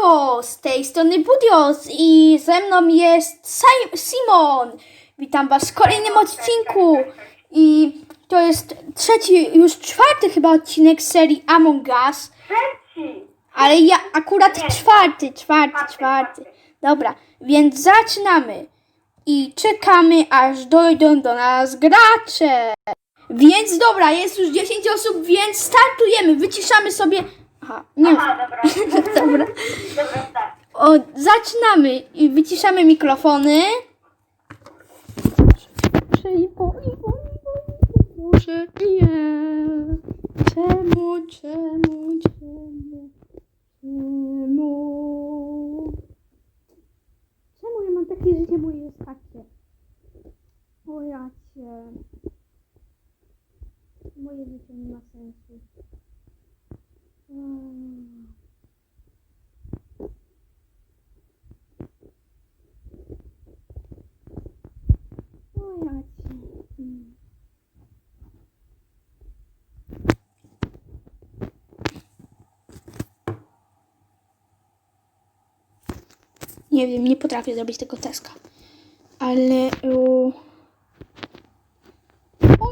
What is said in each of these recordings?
Siemanko, z tej strony Budios i ze mną jest Sim- Simon. Witam was w kolejnym odcinku i to jest trzeci, już czwarty chyba odcinek serii Among Us, Trzeci! ale ja akurat Czwarty, czwarty. czwarty. Dobra, więc zaczynamy i czekamy aż dojdą do nas gracze. Więc dobra, jest już 10 osób, więc startujemy, wyciszamy sobie... Aha, nie Aha, dobra. Dobra. Dobra, tak. O, zaczynamy i wyciszamy mikrofony. I po, i po, i po, i po, proszę, nie. Czemu, czemu, czemu, czemu? Czemu ja mam takie życie, moje jest takie? O ja cię. Moje życie nie ma sensu. Mm. O ja cię. Mm. Nie wiem, nie potrafię zrobić tego teska. Ale. u- O.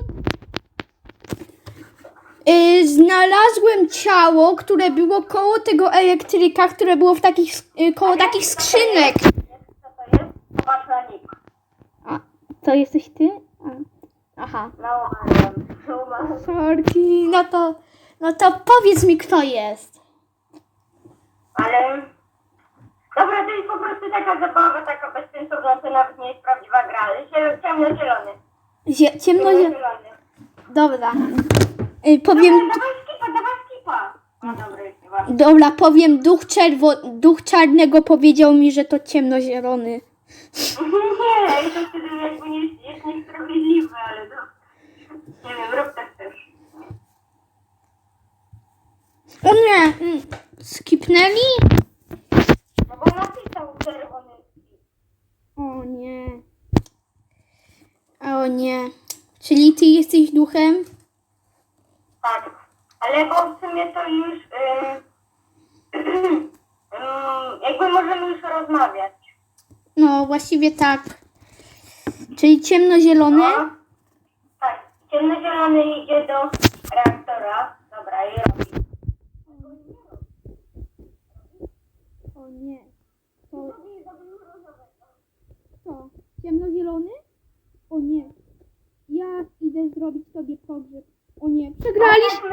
Y, znalazłem ciało, które było koło tego elektryka, które było w takich, y, koło takich skrzynek. Co to jest? Popatrz na nick. A, to jesteś ty? A, aha. No. Sorki, no to, no to powiedz mi, kto jest. Ale... Dobra, to jest po prostu taka zabawa, taka bezsensowna, to nawet nie jest prawdziwa gra. ale się- Ciemno-zielony. Zie, ciemno, zie... Ciemno-zielony. Dobra. Y, powiem, Dobra, dawaj skipa, dawaj skipa. No dobra, dobra, powiem, duch, czerwo, duch czarnego powiedział mi, że to ciemnozielony. Nie, to wtedy jakby nie jest, jest niesprawiedliwe, ale to... Nie wiem, rób tak też. O nie, mm, skipnęli? No bo napisał czerwony. O nie. O nie. Czyli ty jesteś duchem? Tak, ale bo w sumie to już yy, yy, jakby możemy już rozmawiać. No, właściwie tak. Czyli ciemnozielony? No, tak, ciemnozielony idzie do reaktora. Dobra, i robi. Nie. To... Co? Ciemnozielony? O nie. Ja idę zrobić sobie pogrzeb. O nie, przegraliśmy.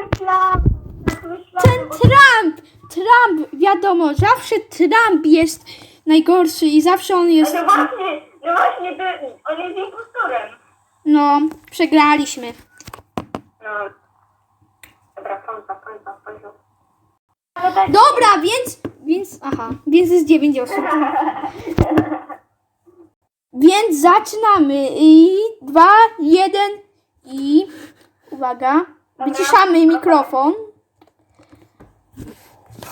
Ten Trump! Trump, wiadomo, zawsze Trump jest najgorszy i zawsze on jest... no właśnie, no właśnie, on jest impostorem. No, przegraliśmy. No. Dobra, pauza, pauza, pauza. Tak, Dobra, więc... Więc, aha, więc jest 9 osób. Więc zaczynamy. I dwa, jeden i... Uwaga. Wyciszamy mikrofon.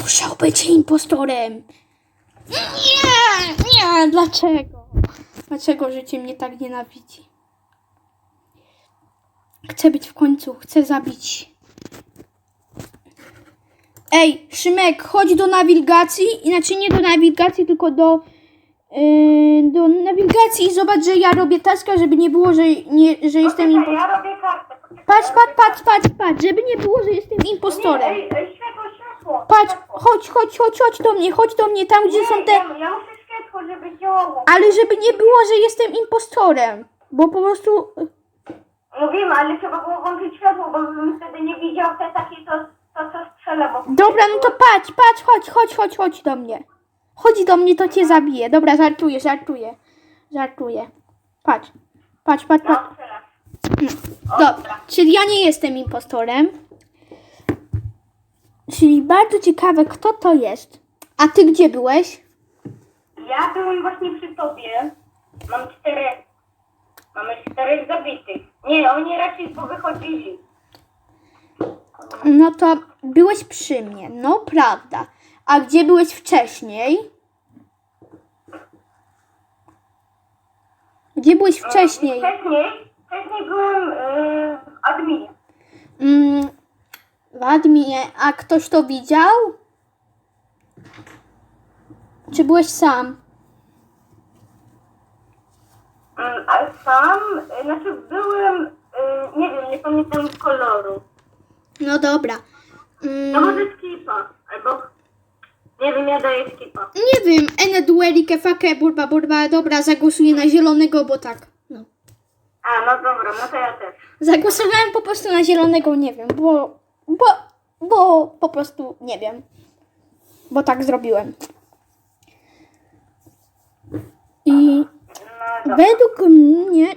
Musiał być impostorem. Nie, nie, dlaczego? Dlaczego życie mnie tak nienawidzi? Chcę być w końcu, chcę zabić. Ej, Szymek, chodź do nawigacji, inaczej nie do nawigacji, tylko do, yy, do nawigacji i zobacz, że ja robię taska, żeby nie było, że, nie, że jestem Poczekaj, impostorem. ja robię kartę. poczekaj, Patrz, patrz, patrz, patrz, patrz, żeby nie było, że jestem Nie, impostorem. ej, ej, światło, światło. Patrz, światło. chodź, chodź, chodź, chodź do mnie, chodź do mnie, tam gdzie są te... Ja, ja muszę światło, żeby działało. Ale żeby nie było, że jestem impostorem, bo po prostu... No wiem, ale trzeba było włączyć światło, bo bym wtedy nie widział te takie, to, to co strzela. Bo Dobra, no to patrz, patrz, chodź, chodź, chodź, chodź do mnie. Chodź do mnie, to cię zabiję. Dobra, żartuję, żartuję. Żartuję. Patrz, patrz, patrz, patrz. No, strzelasz. Dobra, czyli ja nie jestem impostorem. Czyli bardzo ciekawe, kto to jest. A ty gdzie byłeś? Ja byłem właśnie przy tobie. Mam czterech. Mamy czterech zabitych. Nie, oni raczej wychodzili. No to byłeś przy mnie, no prawda. A gdzie byłeś wcześniej? Gdzie byłeś wcześniej? Wcześniej, wcześniej byłem yy, w adminie. Mm, w adminie. A ktoś to widział? Czy byłeś sam? Mm, A sam, y, znaczy byłem, y, nie wiem, nie pamiętam koloru. No dobra. No Mm, może skipa, albo, nie wiem, ja daję skipa. nie wiem, ene duelike fake burba burba. Dobra, zagłosuję na zielonego, bo tak. No. A, no dobra, no to ja też. Zagłosowałem po prostu na zielonego, nie wiem, bo, bo, bo po prostu nie wiem. Bo tak zrobiłem. I No dobra. według mnie.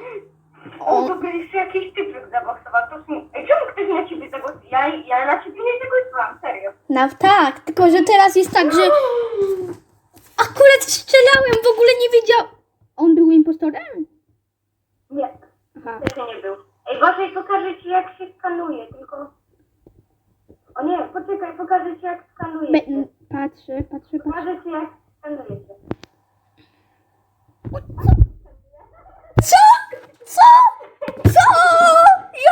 O, to by jeszcze jakiś typek zagłosował. To są... Ej, na ciebie zagłosował? Ja, ja na ciebie nie zagłosowałam, serio. No tak, tylko że teraz jest tak, że akurat strzelałem, w ogóle nie wiedział. On był impostorem? Nie, Aha. też nie był. Ej, Boże, pokażę ci jak się skanuje, tylko... O nie, poczekaj, pokażę ci jak Be- skanujecie. patrzę, patrzę, patrzę. Pokażę ci jak skanujecie. Co? Co? Co?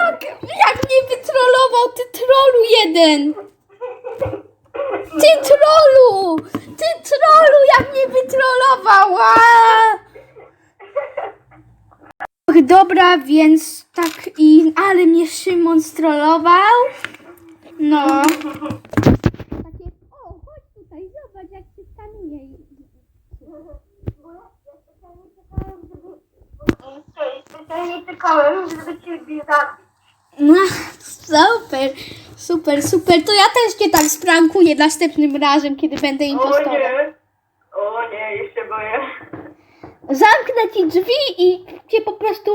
Jak, jak mnie wytrollował, ty trolu jeden! Ty trolu! Ty trolu, jak mnie! Och, Dobra, więc tak i... Ale mnie Szymon strollował. No. Takie, o, chodź tutaj, zobacz jak się. Ej, Specjalnie czekałem, żeby cię zabić. No, super, super, super. To ja też cię tak sprankuję następnym razem, kiedy będę O impostorem. nie! O nie, jeszcze boję. Zamknę ci drzwi i cię po prostu,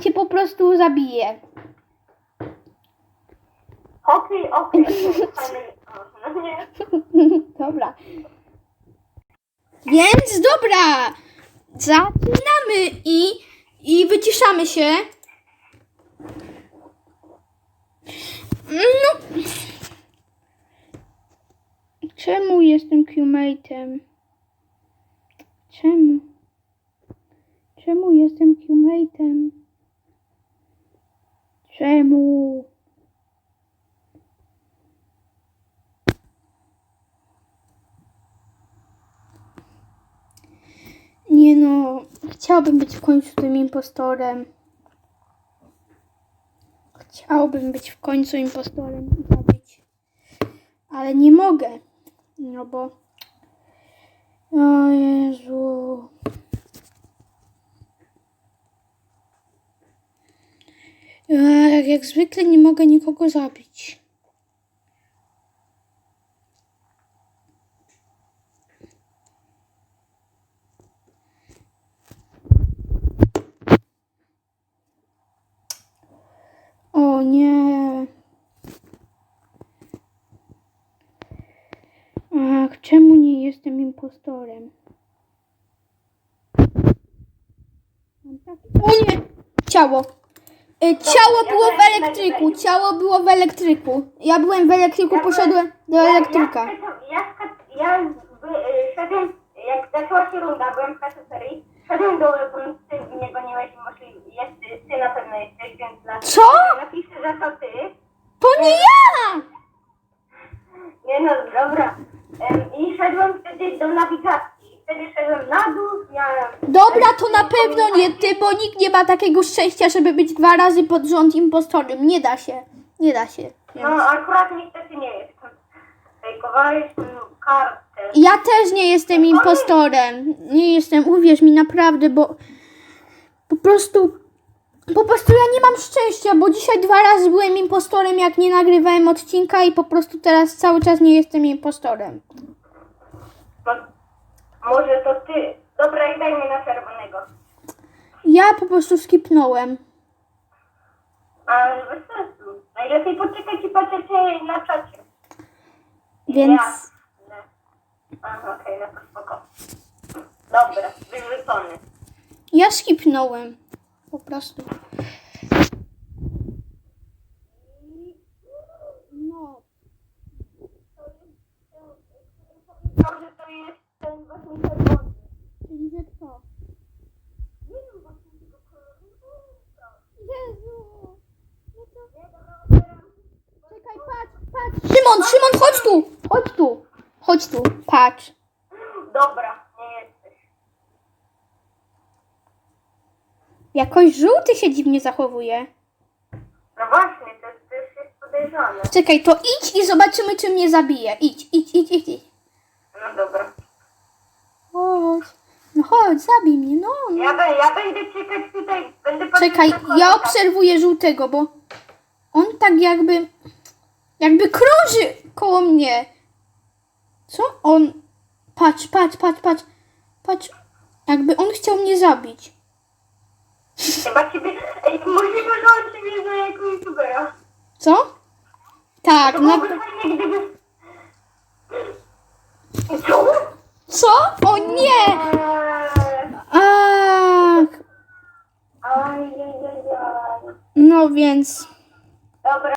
cię po prostu zabiję. Okej, okej. Fajny- o, No nie. Dobra. Więc dobra, zaczynamy i, i wyciszamy się. No. Czemu jestem crewmate'em? Czemu? Czemu jestem crewmate'em? Czemu? Nie no, chciałbym być w końcu tym impostorem. Chciałbym być w końcu impostorem i zabić. Ale nie mogę. No bo... O Jezu. Ja, jak, jak zwykle nie mogę nikogo zabić. O nie. Ach, czemu nie jestem impostorem? Mam taki- O nie! Ciało. Y, Ciało ja było w byłem elektryku. Ciało było w elektryku. Ja byłem w elektryku, poszedłem do elektryka. Ja, ja, ja, ja by, y, szedłem, jak zaczęła się runda, byłem w kafeterii, szedłem do bo ty mnie goniłeś możliwe, jest, ty na pewno jesteś, więc na, Co? napiszę, że to ty. To nie ja! Nie no, dobra. Em, I szedłem wtedy do nawigacji. Wtedy szedłem na dół, miałem... Dobra, to na pewno nie ty, bo nikt nie ma takiego szczęścia, żeby być dwa razy pod rząd impostorem. Nie da się. Nie da się. No akurat niestety nie jestem. Fejkowałeś kartę. Ja też nie jestem impostorem. Nie jestem, uwierz mi naprawdę, bo po prostu po prostu ja nie mam szczęścia, bo dzisiaj dwa razy byłem impostorem, jak nie nagrywałem odcinka i po prostu teraz cały czas nie jestem impostorem. Może to ty. Dobra, i dajmy na czerwonego. Ja po prostu skipnąłem. Ale bez sensu. Najlepiej poczekać i patrzeć na czacie. Więc Jasne. Aha, okej, no to spoko. Dobra, wyrzucony. ja skipnąłem. Po prostu. No. Może to jest ten właśnie czerwony. Czyli że co? Nie wiem właśnie tego koloru. Jezu! No to... Nie, dobra, otwieram. Czekaj, patrz, patrz! Szymon, Szymon, chodź tu! Chodź tu! Chodź tu, patrz. Dobra, nie jesteś. Jakoś żółty się dziwnie zachowuje. No właśnie, to, to już jest podejrzane. Czekaj, to idź i zobaczymy, czy mnie zabije. Idź, idź, idź, idź. idź. No dobra. Chodź. No chodź, zabij mnie, no. no. Ja, be, ja będę czekać tutaj, będę patrzeć Czekaj, na ja obserwuję żółtego, bo on tak jakby, jakby krąży koło mnie. Co on? Patrz, patrz, patrz, patrz, patrz. Jakby on chciał mnie zabić. Chyba ciebie, ej, możliwe, że on ciebie zna jako youtubera. Co? Tak, To na... byłoby fajnie, gdyby... Co? Co? O nie! Ach, Ajajajaj. no więc, Dobra,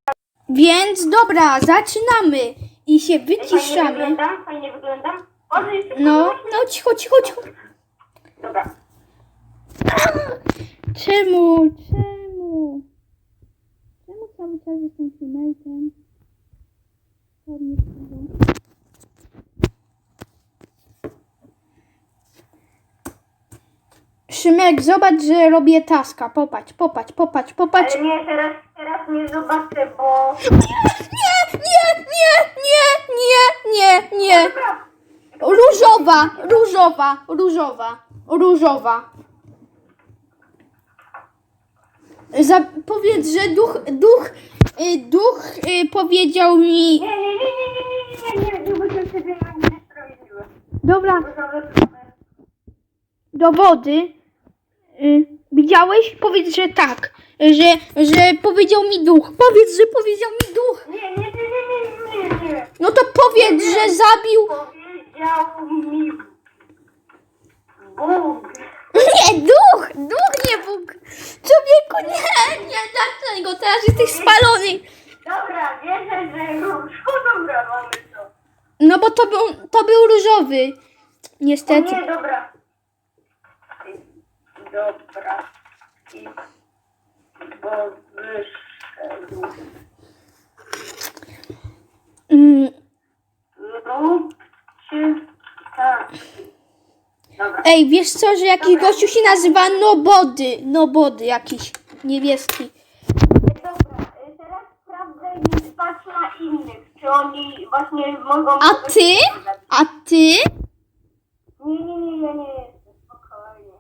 więc dobra, zaczynamy i się fajnie wyciszamy. wyglądam, fajnie wyglądam. Może jeszcze No, no cicho, cicho, cicho. Dobra. Czemu? Czemu? Czemu cały czas jestem teammate'em? Ładnie wchodzą. Szymek, zobacz, że robię taska. Popatrz, popatrz, popatrz, popatrz. Ale nie, teraz, teraz nie zobaczę, bo... Nie, nie, nie, nie, nie, nie, nie. Różowa, różowa, różowa, różowa. Za, powiedz, że duch, duch, y, duch y, powiedział mi... nie, nie, nie, nie, nie, nie, nie, nie, nie, nie, nie, nie, nie, nie, sprawiedliwe. Dobra, Różowe plamy. dowody. Y, widziałeś? Powiedz, że tak. Że, że powiedział mi duch. Powiedz, że powiedział mi duch. Nie, nie, nie, nie, nie, nie, nie. No to powiedz, że zabił... Powiedział mi Bóg. Nie, duch! Duch, nie Bóg! Człowieku, nie, nie, dlaczego? Teraz jesteś spalony. Dobra, wierzę, że róż. O, dobra, mamy to. No bo to był, to był różowy. O, Niestety. nie, dobra. Dobra. I bo wyszedł. Mm, Róbcie tak. Dobra. ej, wiesz co, że jakiś gościu się nazywa Nobody. Nobody jakiś niebieski. Dobra, y, teraz sprawdzę i patrz na innych, czy oni właśnie mogą... A ty? A ty? Nie, nie, nie, ja nie jestem, spokojnie.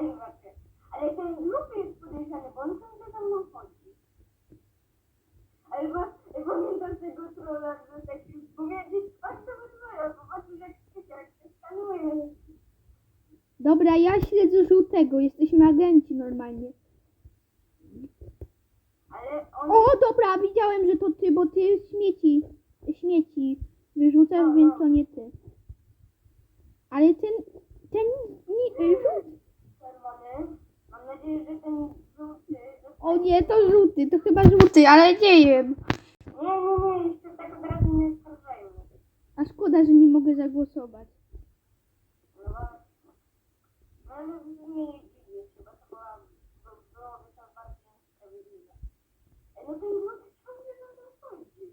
Nie zobaczę. Ale ten lub jest podejrzany, bo on ciągle za mną chodzi. Bo, pamiętam tego trolla, że tak powiedzieć, patrz to wyzwaja, zobaczysz jak się jak się skanuje. Dobra, ja śledzę żółtego. Jesteśmy agenci normalnie. Ale on... O, dobra, widziałem, że to ty, bo ty śmieci, śmieci wyrzucasz, więc to nie ty. Ale ten, ten, nie, żółty. czerwony. Mam nadzieję, że ten żółty... O nie, to żółty, to chyba żółty, ale nie wiem. Nie, nie, nie, jeszcze tak. A szkoda, że nie mogę zagłosować. No właśnie. No ale nie dziwię się, bo to była, bo byłoby to bardziej niesprawiedliwe. Ej, No ten żółty ciągle za mną chodzi.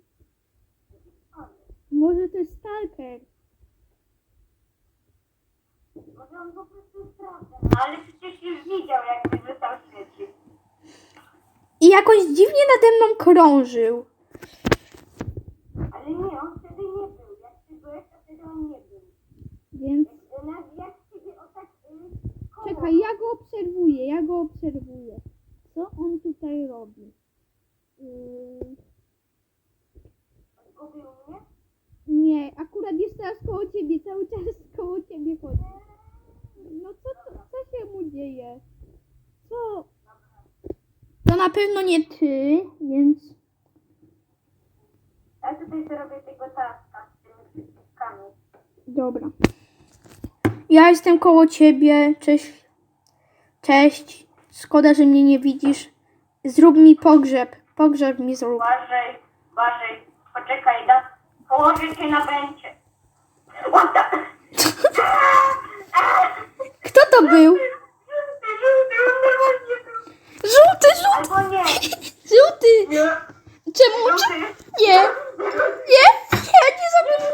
Ale, Może to jest stalker. może on po prostu sprawdza. No ale przecież już widział, jak się wystał świeci. I jakoś dziwnie nade mną krążył. Ale nie, on wtedy nie był. Jak ty byłeś, to wtedy on nie był. Więc Jak, jak, jak ciebie o tak... Y, czekaj, ja go obserwuję, ja go obserwuję. Co on tutaj robi? Yy, Zgubił mnie? nie, akurat jest teraz koło ciebie, cały czas koło ciebie chodzi. No co, to, co się mu dzieje? Co? Na pewno nie ty, więc... Ja tutaj zrobię tego taska z tymi. Dobra. Ja jestem koło ciebie. Cześć. Cześć. Szkoda, że mnie nie widzisz. Zrób mi pogrzeb. Pogrzeb mi zrób. Uważaj, uważaj. Poczekaj, da. Położę cię na. What the... Kto to był? Żółty, żółty, on normalnie tu. Żółty, żółty! Albo nie. Żółty! Nie. Czemu? Żółty. Nie! Nie! Ja nie!